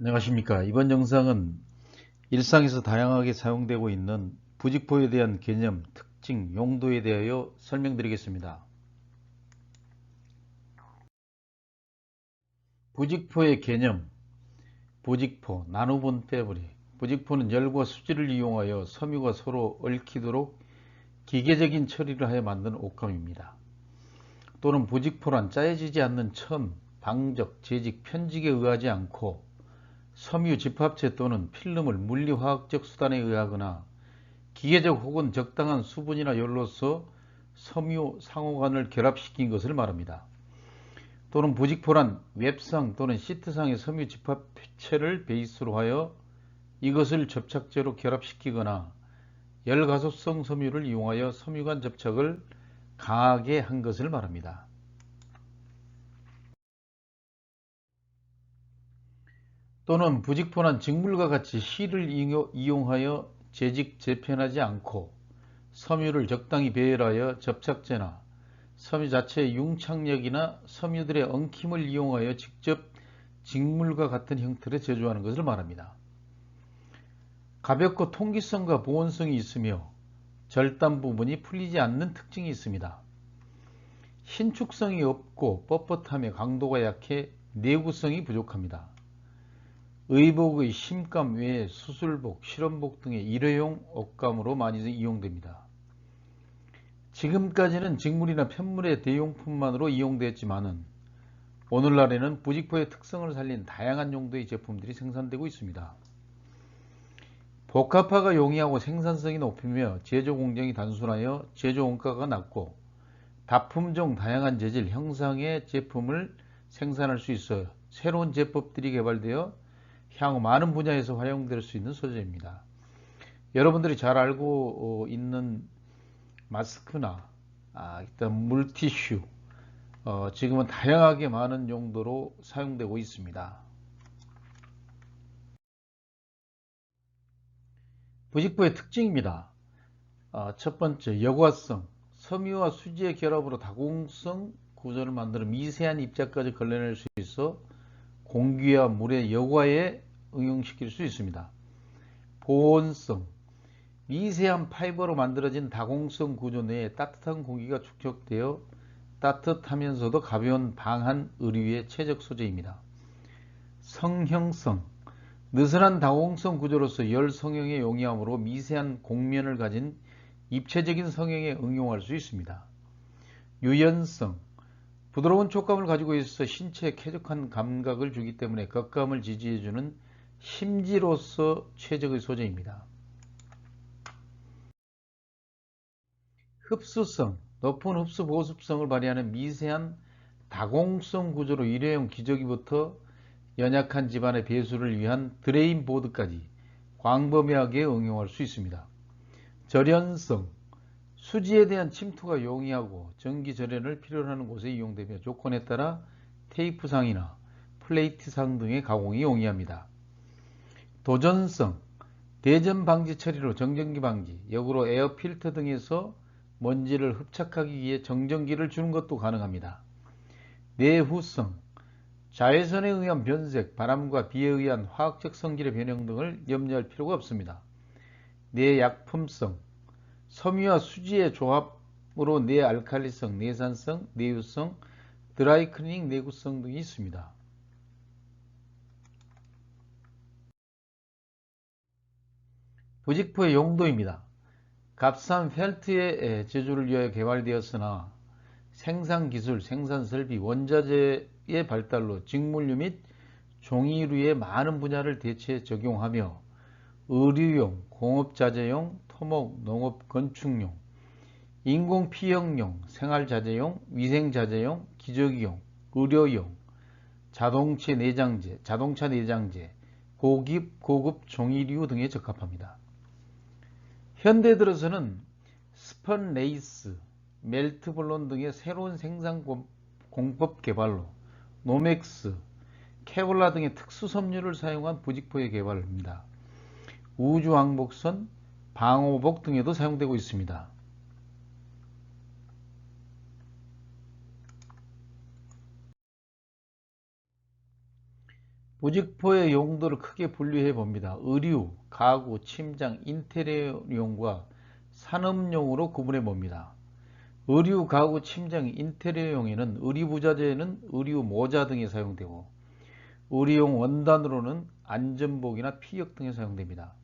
안녕하십니까 이번 영상은 일상에서 다양하게 사용되고 있는 부직포에 대한 개념, 특징, 용도에 대하여 설명드리겠습니다. 부직포의 개념 부직포, 나누본 빼버리 부직포는 열과 수지를 이용하여 섬유가 서로 얽히도록 기계적인 처리를 하여 만든 옷감입니다. 또는 부직포란 짜여지지 않는 천, 방적, 재직, 편직에 의하지 않고 섬유 집합체 또는 필름을 물리화학적 수단에 의하거나 기계적 혹은 적당한 수분이나 열로서 섬유 상호간을 결합시킨 것을 말합니다. 또는 부직포란 웹상 또는 시트상의 섬유 집합체를 베이스로 하여 이것을 접착제로 결합시키거나 열가소성 섬유를 이용하여 섬유 간 접착을 강하게 한 것을 말합니다. 또는 부직포는 직물과 같이 실을 이용하여 재직 재편하지 않고 섬유를 적당히 배열하여 접착제나 섬유 자체의 융착력이나 섬유들의 엉킴을 이용하여 직접 직물과 같은 형태로 제조하는 것을 말합니다. 가볍고 통기성과 보온성이 있으며 절단 부분이 풀리지 않는 특징이 있습니다. 신축성이 없고 뻣뻣하며 강도가 약해 내구성이 부족합니다. 의복의 심감 외에 수술복, 실험복 등의 일회용 옷감으로 많이 이용됩니다. 지금까지는 직물이나 편물의 대용품만으로 이용되었지만 오늘날에는 부직포의 특성을 살린 다양한 용도의 제품들이 생산되고 있습니다. 복합화가 용이하고 생산성이 높으며 제조 공정이 단순하여 제조 원가가 낮고 다품종 다양한 재질 형상의 제품을 생산할 수 있어 새로운 제법들이 개발되어 향후 많은 분야에서 활용될 수 있는 소재입니다. 여러분들이 잘 알고 있는 마스크나 아, 일단 물티슈 어, 지금은 다양하게 많은 용도로 사용되고 있습니다. 부직포의 특징입니다. 어, 첫 번째 여과성 섬유와 수지의 결합으로 다공성 구조를 만들어 미세한 입자까지 걸러낼 수 있어 공기와 물의 여과에 응용시킬 수 있습니다. 보온성 미세한 파이버로 만들어진 다공성 구조 내에 따뜻한 공기가 축적되어 따뜻하면서도 가벼운 방한 의류의 최적 소재입니다. 성형성 느슨한 다공성 구조로서 열 성형에 용이하므로 미세한 곡면을 가진 입체적인 성형에 응용할 수 있습니다. 유연성 부드러운 촉감을 가지고 있어 신체에 쾌적한 감각을 주기 때문에 겉감을 지지해주는 심지로서 최적의 소재입니다. 흡수성 높은 흡수 보습성을 발휘하는 미세한 다공성 구조로 일회용 기저귀부터 연약한 집안의 배수를 위한 드레인 보드까지 광범위하게 응용할 수 있습니다. 절연성 수지에 대한 침투가 용이하고 전기 절연을 필요로 하는 곳에 이용되며 조건에 따라 테이프상이나 플레이트상 등의 가공이 용이합니다. 도전성 대전 방지 처리로 정전기 방지, 역으로 에어 필터 등에서 먼지를 흡착하기 위해 정전기를 주는 것도 가능합니다. 내후성 자외선에 의한 변색, 바람과 비에 의한 화학적 성질의 변형 등을 염려할 필요가 없습니다. 내약품성 섬유와 수지의 조합으로 내알칼리성, 내산성, 내유성, 드라이클리닝 내구성 등이 있습니다. 부직포의 용도입니다. 값싼 펠트의 제조를 위하여 개발되었으나 생산기술, 생산설비, 원자재의 발달로 직물류 및 종이류의 많은 분야를 대체 적용하며 의류용, 공업자재용, 토목, 농업, 건축용, 인공피형용, 생활자재용, 위생자재용, 기저귀용, 의료용, 자동차 내장재, 자동차 내장재, 고급, 고급 종이류 등에 적합합니다. 현대 들어서는 스펀 레이스, 멜트 블론 등의 새로운 생산 공법 개발로 노맥스, 케블라 등의 특수 섬유를 사용한 부직포의 개발입니다. 우주왕복선, 방호복 등에도 사용되고 있습니다. 부직포의 용도를 크게 분류해 봅니다. 의류, 가구, 침장, 인테리어용과 산업용으로 구분해 봅니다. 의류, 가구, 침장, 인테리어용에는 의류부자재는 의류 모자 등에 사용되고 의류용 원단으로는 안전복이나 피혁 등에 사용됩니다.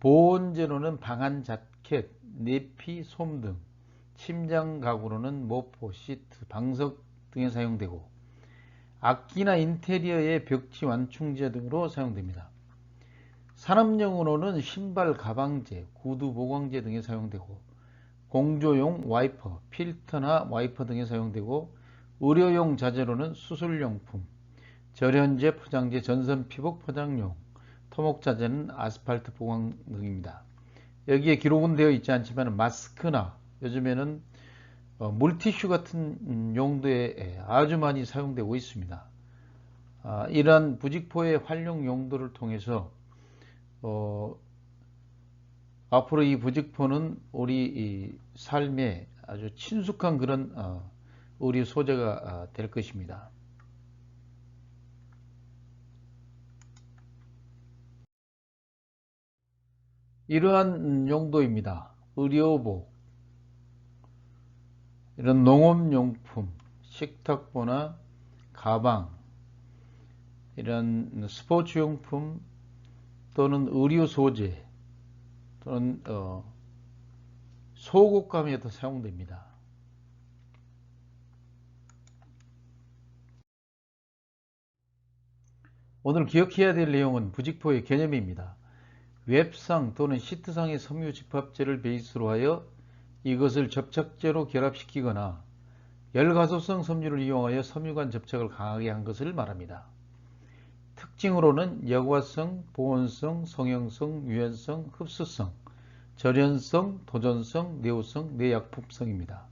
보온재로는 방한 자켓, 내피, 솜 등, 침장 가구로는 모포, 시트, 방석 등에 사용되고 악기나 인테리어의 벽지 완충제 등으로 사용됩니다. 산업용으로는 신발 가방재, 구두 보강재 등에 사용되고 공조용 와이퍼, 필터나 와이퍼 등에 사용되고 의료용 자재로는 수술용품, 절연제, 포장재, 전선 피복 포장용, 토목 자재는 아스팔트 보강 등입니다. 여기에 기록은 되어 있지 않지만 마스크나 요즘에는 어, 물티슈 같은 음, 용도에 아주 많이 사용되고 있습니다. 아, 이러한 부직포의 활용 용도를 통해서 어, 앞으로 이 부직포는 우리 삶에 아주 친숙한 그런 어, 의류 소재가 아, 될 것입니다. 이러한 용도입니다. 의료복, 이런 농업용품, 식탁보나 가방, 이런 스포츠용품 또는 의료 소재 또는 어, 소곡감에도 사용됩니다. 오늘 기억해야 될 내용은 부직포의 개념입니다. 웹상 또는 시트상의 섬유 집합제를 베이스로 하여 이것을 접착제로 결합시키거나 열가소성 섬유를 이용하여 섬유간 접착을 강하게 한 것을 말합니다. 특징으로는 여과성, 보온성, 성형성, 유연성, 흡수성, 절연성, 도전성, 내우성, 내약품성입니다.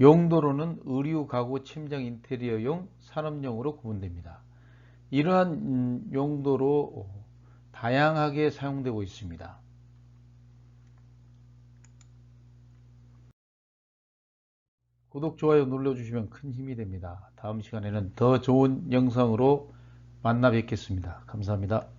용도로는 의류, 가구, 침장, 인테리어용, 산업용으로 구분됩니다. 이러한 음, 용도로 다양하게 사용되고 있습니다. 구독, 좋아요 눌러주시면 큰 힘이 됩니다. 다음 시간에는 더 좋은 영상으로 만나 뵙겠습니다. 감사합니다.